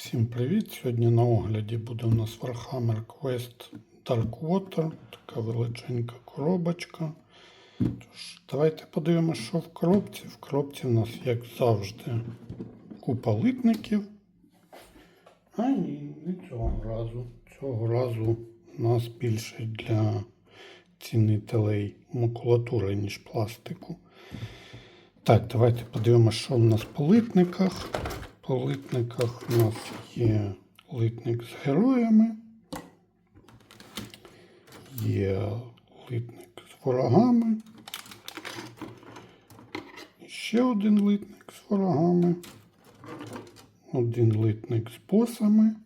Всім привіт! Сьогодні на огляді буде у нас Warhammer Quest Dark Water, така величенька коробочка. Тож, давайте подивимося, що в коробці. В коробці у нас, як завжди, купа литників. А ні, не цього разу. Цього разу у нас більше для цінителей макулатури, ніж пластику. Так, давайте подивимося, що в нас по литниках. По литниках у нас є литник з героями, є литник з ворогами, ще один литник з ворогами, один литник з босами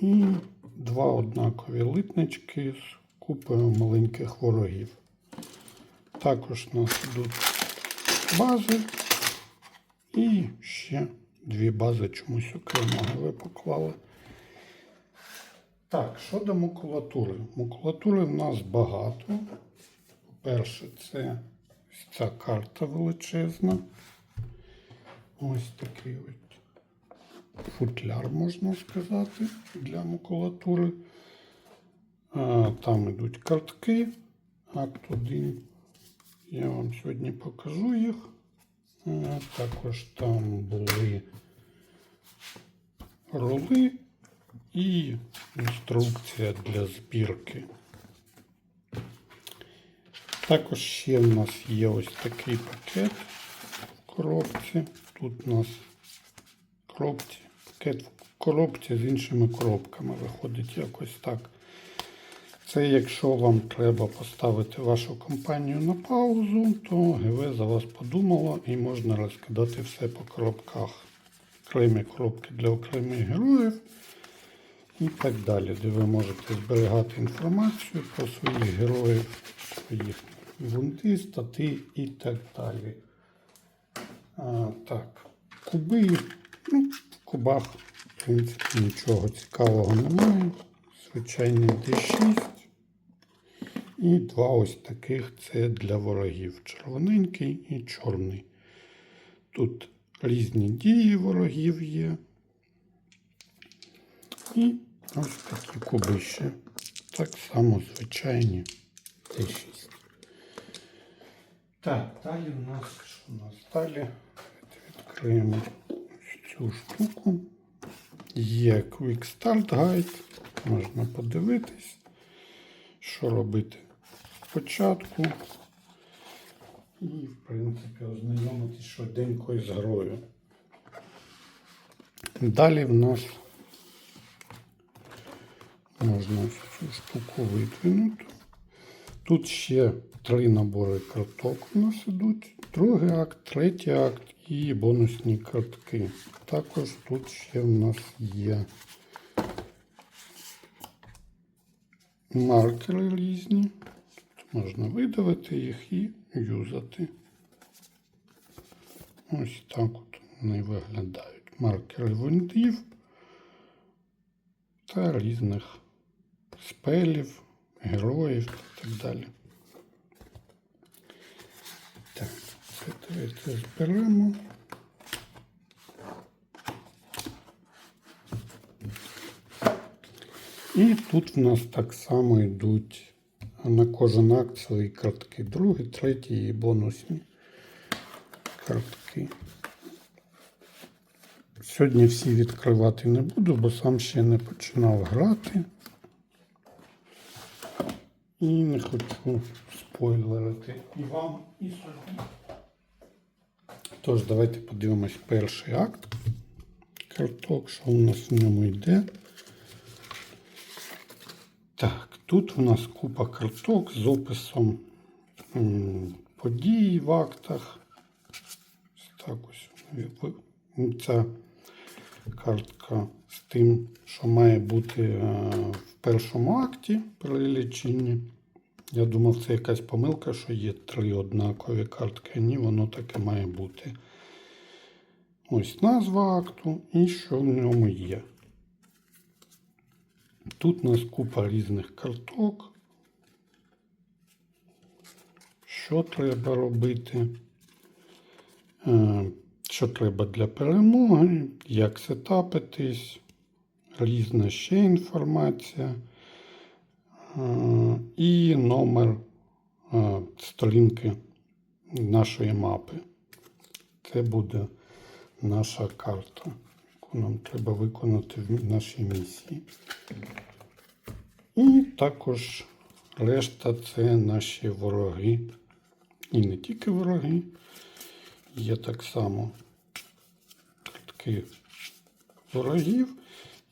і два однакові литнички з купою маленьких ворогів. Також у нас йдуть бази. І ще дві бази чомусь окремого ви поклали. Так, щодо макулатури. Макулатури в нас багато. По-перше, це ця карта величезна. Ось такий от футляр, можна сказати, для макулатури. Там йдуть картки. Акт 1. Я вам сьогодні покажу їх. Е, Також там були роли і інструкція для збірки. Також ще в нас є ось такий пакет в коробці. Тут у нас коробці, пакет в коробці з іншими коробками виходить якось так. Це якщо вам треба поставити вашу компанію на паузу, то ГВ за вас подумало і можна розкидати все по коробках. Окремі коробки для окремих героїв і так далі, де ви можете зберігати інформацію про своїх героїв, своїх бунти, стати і так далі. А, так, куби, ну, в кубах, в принципі, нічого цікавого немає. Звичайний D6. І два ось таких це для ворогів. Червоненький і чорний. Тут різні дії ворогів є. І ось такі куби. Так само звичайні Т6. Так, далі у нас що у нас далі? Відкриємо ось цю штуку. Є Quick Start Guide. Можна подивитись, що робити спочатку. І, в принципі, ознайомитись швиденько із грою. Далі в нас можна цю штуку видвинути. Тут ще три набори карток у нас ідуть. Другий акт, третій акт і бонусні картки. Також тут ще в нас є маркери різні. Можна видавити їх і юзати. Ось так от вони виглядають. Маркери виндів та різних спелів, героїв і так далі. Так, це давайте зберемо. І тут в нас так само йдуть на кожен акт свої картки. Другий, третій і бонусні картки. Сьогодні всі відкривати не буду, бо сам ще не починав грати. І не хочу спойлерити і вам, і собі. Тож, давайте подивимось перший акт карток, що у нас в ньому йде. Так, тут у нас купа карток з описом подій в актах. Так ось. Ця картка з тим, що має бути е, в першому акті при ліченні. Я думав, це якась помилка, що є три однакові картки. Ні, воно таке має бути. Ось назва акту і що в ньому є. Тут у нас купа різних карток. Що треба робити? Е, що треба для перемоги, як сетапитись, різна ще інформація е, і номер е, сторінки нашої мапи. Це буде наша карта, нам треба виконати в нашій місії. І також решта це наші вороги. І не тільки вороги, є так само картки ворогів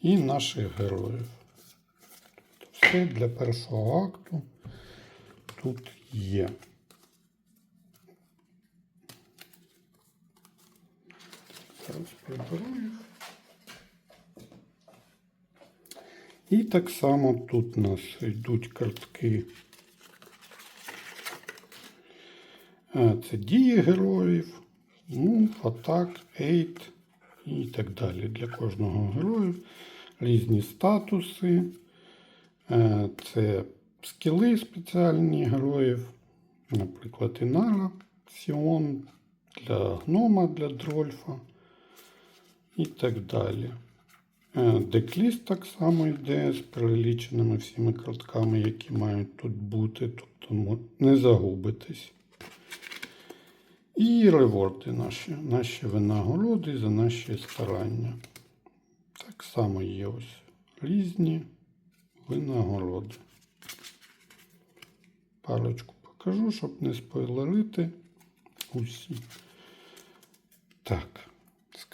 і наших героїв. Тобто все для першого акту тут є. Зараз приберу їх. І так само тут у нас йдуть картки. Це дії героїв, ну, атак, ейт і так далі. Для кожного героя різні статуси. Це скіли спеціальні героїв, наприклад, Інара, Сіон для гнома, для Дрольфа і так далі. Е, Декліст так само йде з переліченими всіми картками, які мають тут бути, тобто не загубитись. І реворди наші, наші винагороди за наші старання. Так само є ось різні винагороди. Парочку покажу, щоб не спойлерити усі. Так.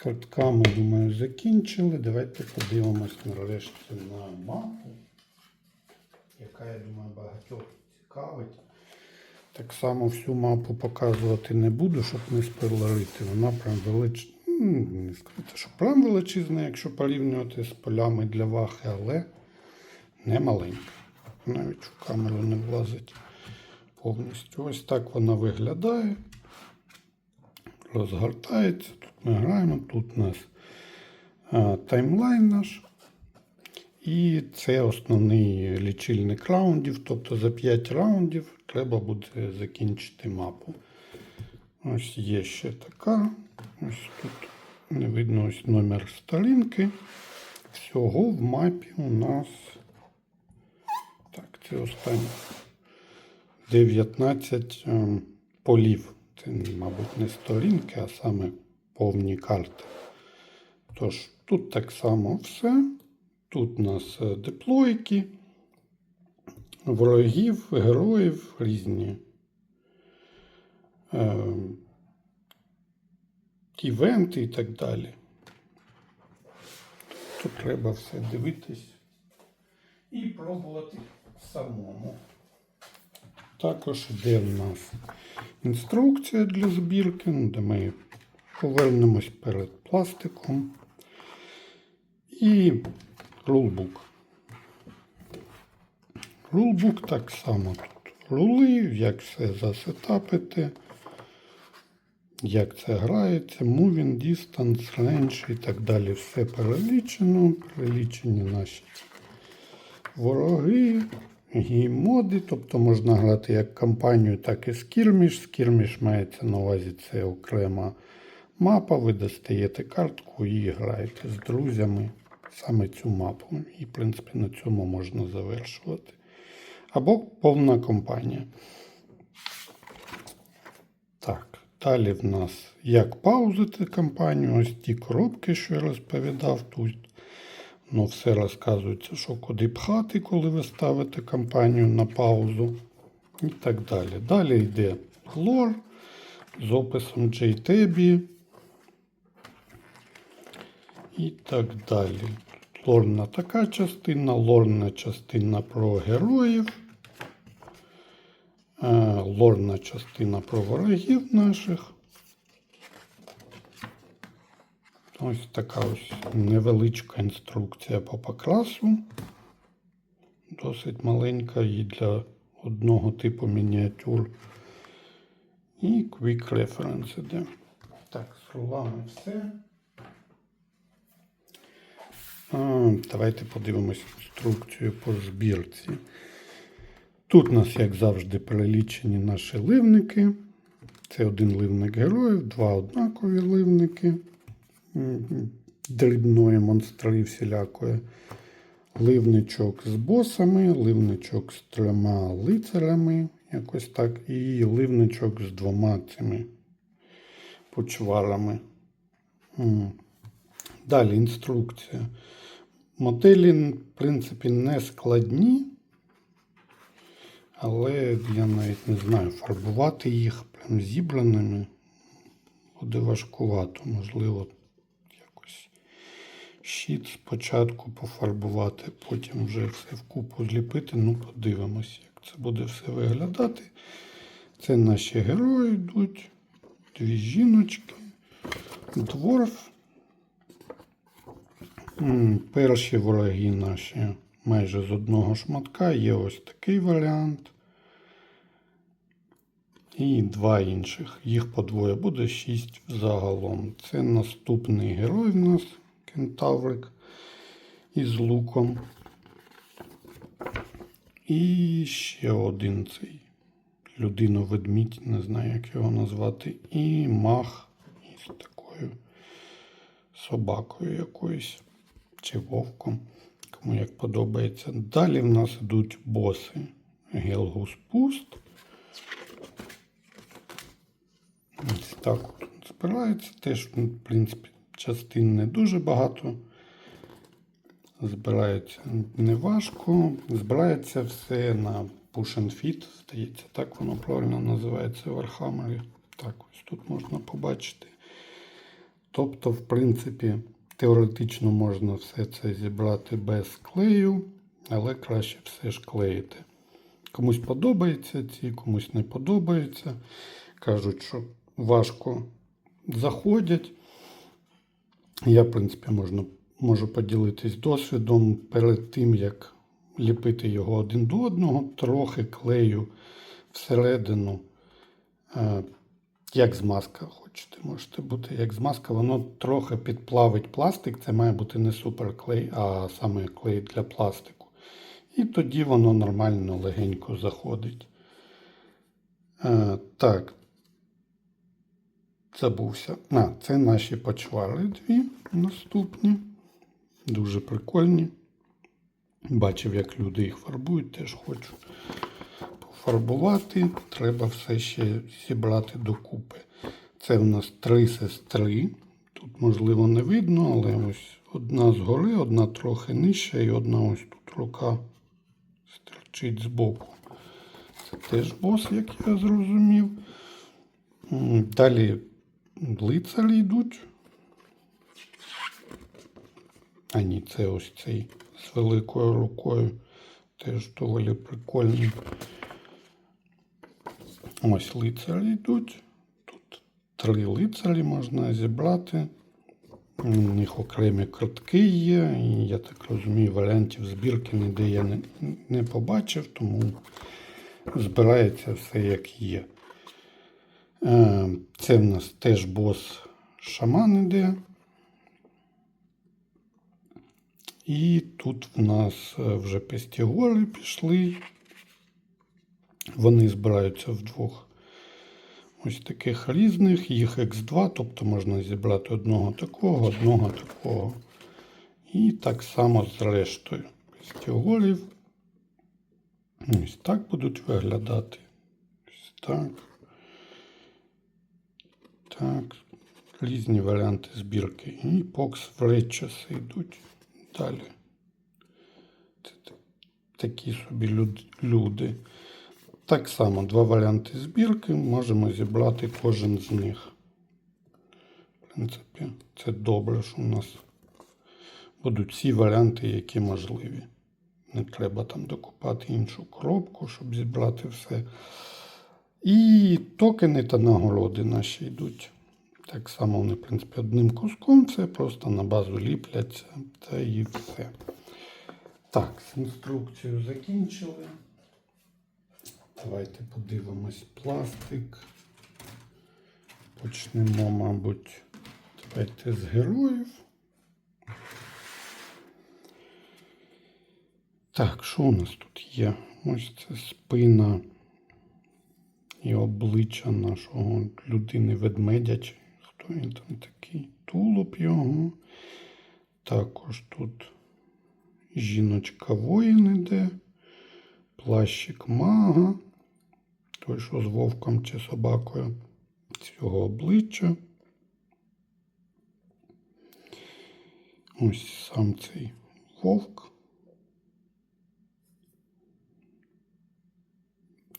Картками, думаю, закінчили. Давайте подивимось нарешті на мапу, яка, я думаю, багатьох цікавить. Так само всю мапу показувати не буду, щоб не спойлерити. Вона прям величезна. Не сказати, що прям величезна, якщо порівнювати з полями для вахи, але не маленька. Навіть в камеру не влазить повністю. Ось так вона виглядає розгортається. Ми граємо, тут у нас таймлайн наш. І це основний лічильник раундів. Тобто за 5 раундів треба буде закінчити мапу. Ось є ще така. Ось тут не видно ось номер сторінки. Всього в мапі у нас. Так, це останнє. 19 ем, полів. Це, мабуть, не сторінки, а саме повні карти. Тож, тут так само все. Тут у нас е, деплойки, ворогів, героїв різні. Е, івенти і так далі. Тут треба все дивитись і пробувати самому. Також йде в нас інструкція для збірки, де ми повернемось перед пластиком. І рулбук. Рулбук так само тут. Рули, як все засетапити, як це грається, moving, distance, range і так далі. Все перелічено, перелічені наші вороги, геймоди, тобто можна грати як кампанію, так і скірміш. Скірміш мається на увазі це окрема мапа. Ви достаєте картку і граєте з друзями саме цю мапу. І, в принципі, на цьому можна завершувати. Або повна компанія. Так, далі в нас як паузити кампанію. Ось ті коробки, що я розповідав тут. Ну, все розказується, що куди пхати, коли ви ставите кампанію на паузу. І так далі. Далі йде лор з описом JTB. І так далі. Лорна така частина, лорна частина про героїв. е, Лорна частина про ворогів наших. Ось така ось невеличка інструкція по покрасу. Досить маленька і для одного типу мініатюр. І Quick Reference іде. Так, рулами все. А, давайте подивимось інструкцію по збірці. Тут у нас, як завжди, перелічені наші ливники. Це один ливник героїв, два однакові ливники дрібної монстри всілякої. Ливничок з босами, ливничок з трьома лицарями, якось так, і ливничок з двома цими почварами. Далі інструкція. Моделі, в принципі, не складні, але я навіть не знаю, фарбувати їх прям зібраними буде важкувато. Можливо, якось щит спочатку пофарбувати, потім вже все вкупу зліпити. Ну, подивимось, як це буде все виглядати. Це наші герої йдуть, дві жіночки, дворф. Перші вороги наші майже з одного шматка. Є ось такий варіант. І два інших. Їх по двоє буде шість загалом. Це наступний герой в нас, кентаврик із луком. І ще один цей людину-ведмідь, не знаю, як його назвати. І мах із такою собакою якоюсь чи вовком, кому як подобається. Далі в нас йдуть боси. Гелгус Пуст. Ось так збирається. Теж, ну, в принципі, частин не дуже багато. Збирається неважко. Збирається все на Push and Fit, здається, так воно правильно називається в Архамері. Так, ось тут можна побачити. Тобто, в принципі, теоретично можна все це зібрати без клею, але краще все ж клеїти. Комусь подобається ці, комусь не подобається. Кажуть, що важко заходять. Я, в принципі, можна, можу поділитись досвідом перед тим, як ліпити його один до одного, трохи клею всередину. Як змазка хочете, можете бути як змазка, воно трохи підплавить пластик. Це має бути не суперклей, а саме клей для пластику. І тоді воно нормально легенько заходить. Е, так. Забувся. А, це наші почвари дві наступні. Дуже прикольні. Бачив, як люди їх фарбують, теж хочу пофарбувати. Треба все ще зібрати докупи. Це в нас три сестри. Тут, можливо, не видно, але ось одна згори, одна трохи нижча і одна ось тут рука стерчить збоку. Це теж бос, як я зрозумів. Далі лицарі йдуть. А ні, це ось цей з великою рукою. Теж доволі прикольний. Ось лицарі йдуть. Тут три лицарі можна зібрати. У них окремі картки є. І я так розумію, варіантів збірки ніде я не, не побачив, тому збирається все як є. Е, Це в нас теж бос шаман іде. І тут в нас е, вже пестігори пішли. Вони збираються в двох ось таких різних. Їх Х2, тобто можна зібрати одного такого, одного такого. І так само з рештою пестігорів. Ось так будуть виглядати. Ось так. Так. Різні варіанти збірки. І покс в речаси йдуть далі. Це такі собі люди. Так само два варіанти збірки. Можемо зібрати кожен з них. В принципі, це добре, що у нас будуть всі варіанти, які можливі. Не треба там докупати іншу коробку, щоб зібрати все. І токени та нагороди наші йдуть. Так само вони, в принципі, одним куском, це просто на базу ліпляться та і все. Так, з інструкцією закінчили. Давайте подивимось пластик. Почнемо, мабуть, давайте з героїв. Так, що у нас тут є? Ось це спина і обличчя нашого людини ведмедя. Хто він там такий? Тулуб його. Також тут жіночка воїн іде, плащик мага, той, що з вовком чи собакою, цього обличчя. Ось сам цей вовк.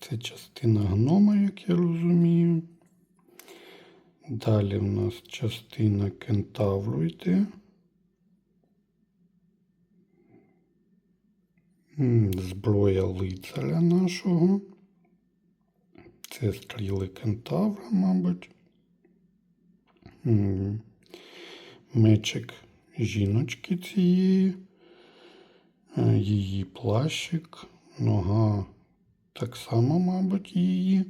Це частина гнома, як я розумію. Далі в нас частина кентавру йде. Зброя лицаря нашого. Це стріли кентавра, мабуть. Мечик жіночки цієї. Е, Її плащик, нога так само, мабуть, її.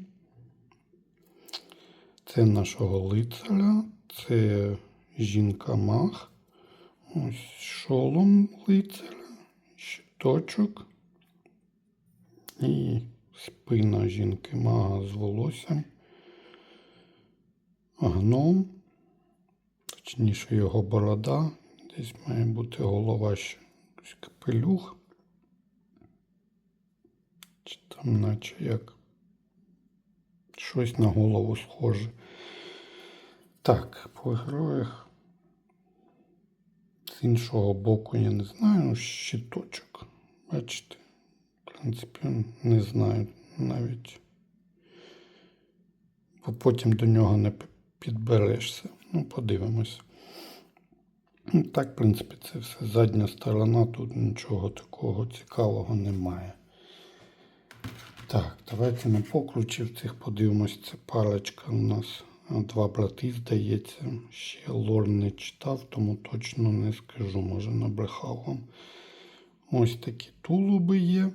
Це нашого лицаря, це жінка мах. Ось шолом лицаря, щиточок і спина жінки мага з волоссям. Гном, точніше його борода. Десь має бути голова ще капелюх. Чи там наче як щось на голову схоже. Так, по героях. З іншого боку, я не знаю, щиточок. Бачите, в принципі, не знаю навіть. Бо потім до нього не підберешся. Ну, подивимось. Ну, Так, в принципі, це все задня сторона, тут нічого такого цікавого немає. Так, давайте на покручів цих подивимось. Це парочка у нас два брати, здається. Ще лор не читав, тому точно не скажу, може набрехав вам. Ось такі тулуби є.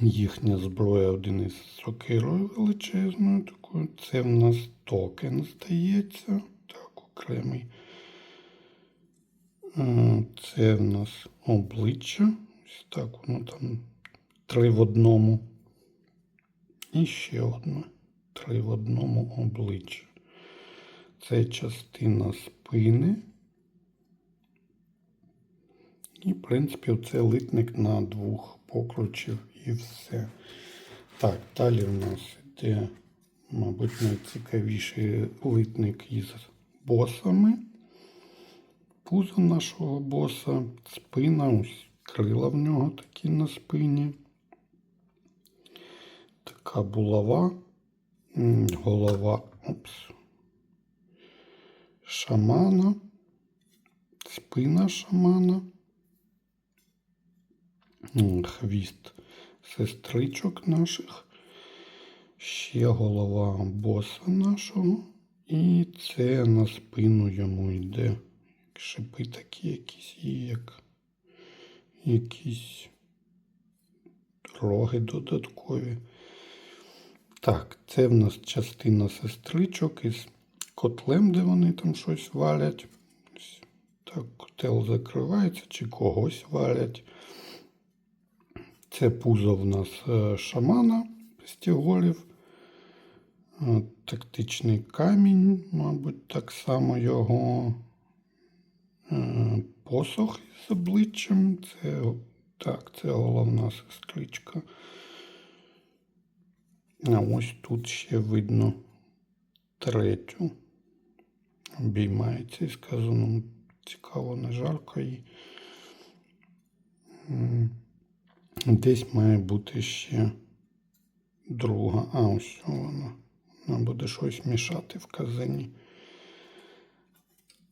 Їхня зброя один із сокирою величезною такою. Це в нас токен, здається. Так, окремий. Е, Це в нас обличчя. Ось так воно там три в одному. І ще одне. Три в одному обличчя. Це частина спини. І, в принципі, це литник на двох покручів і все. Так, далі в нас йде, мабуть, найцікавіший литник із босами. Пузо нашого боса, спина, ось крила в нього такі на спині. Така булава, голова опс, шамана, спина шамана, хвіст сестричок наших, ще голова боса нашого, і це на спину йому йде. Шипи такі якісь і як якісь роги додаткові. Так, це в нас частина сестричок із котлем, де вони там щось валять. Так, котел закривається чи когось валять. Це пузо в нас е, шамана пестіголів. Е, Тактичний камінь, мабуть, так само його е, посох із обличчям. Це, так, це головна сестричка. А ось тут ще видно третю. Обіймається і сказано, цікаво, не жарко їй. Десь має бути ще друга. А, ось вона. Вона буде щось мішати в казані.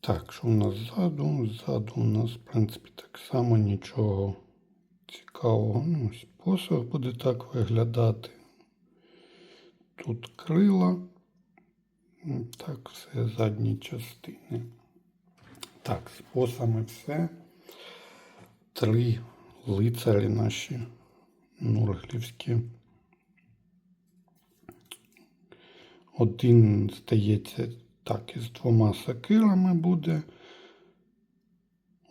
Так, що у нас ззаду? Ззаду у нас, в принципі, так само нічого цікавого. Ну, ось посох буде так виглядати. Тут крила. Так, все задні частини. Так, з посами все. Три лицарі наші нурглівські. Один, здається, так, із двома сакирами буде.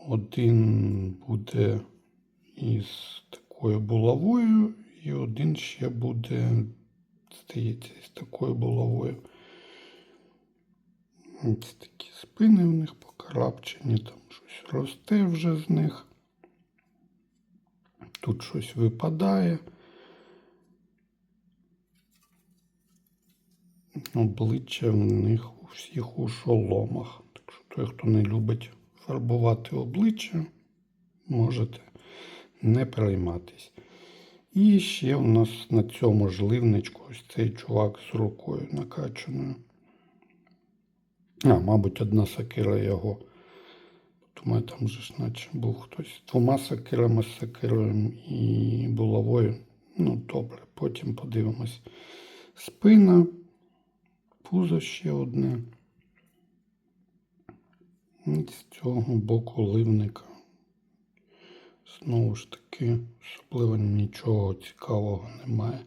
Один буде із такою булавою, і один ще буде здається, з такою булавою. Ось такі спини в них покрапчені, там щось росте вже з них. Тут щось випадає. Обличчя в них у всіх у шоломах. Так що той, хто не любить фарбувати обличчя, можете не перейматись. І ще у нас на цьому ж ливничку ось цей чувак з рукою накачаною. А, мабуть, одна сакира його. Думаю, там же ж наче був хтось з двома сакирами, з сакирою і булавою. Ну, добре, потім подивимось. Спина, пузо ще одне. І з цього боку ливника. Знову ж таки, особливо нічого цікавого немає.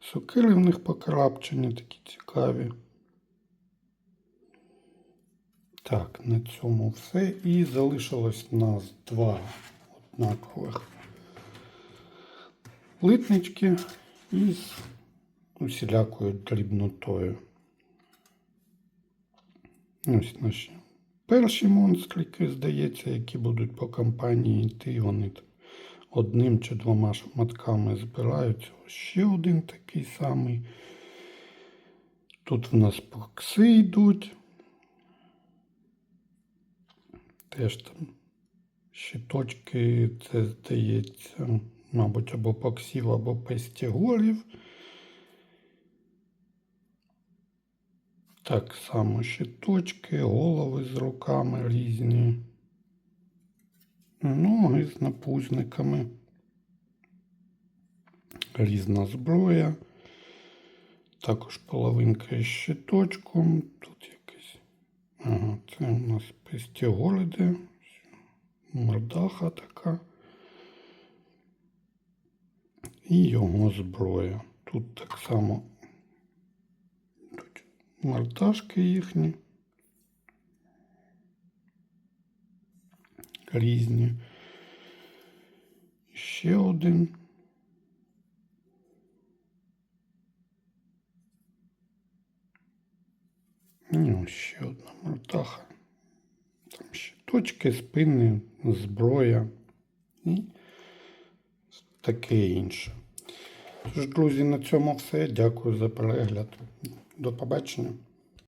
Сокири в них покрапчені, такі цікаві. Так, на цьому все. І залишилось у нас два однакових литнички із усілякою дрібнотою. Ось наші перші монстрики, здається, які будуть по компанії йти, вони одним чи двома шматками збираються. Ще один такий самий. Тут в нас бокси йдуть. Теж там щиточки, це здається, мабуть, або поксів, або пестігорів. Так само щиточки, голови з руками різні. Ноги з напузниками. Різна зброя. Також половинка із щиточком. Тут якийсь. Ага, це у нас пестігориди. Мордаха така. І його зброя. Тут так само тут мордашки їхні. Різні. Ще один. Ось ще одна мордаха. Там ще точки, спини, зброя і таке інше. Тож, друзі, на цьому все. Дякую за перегляд. До побачення.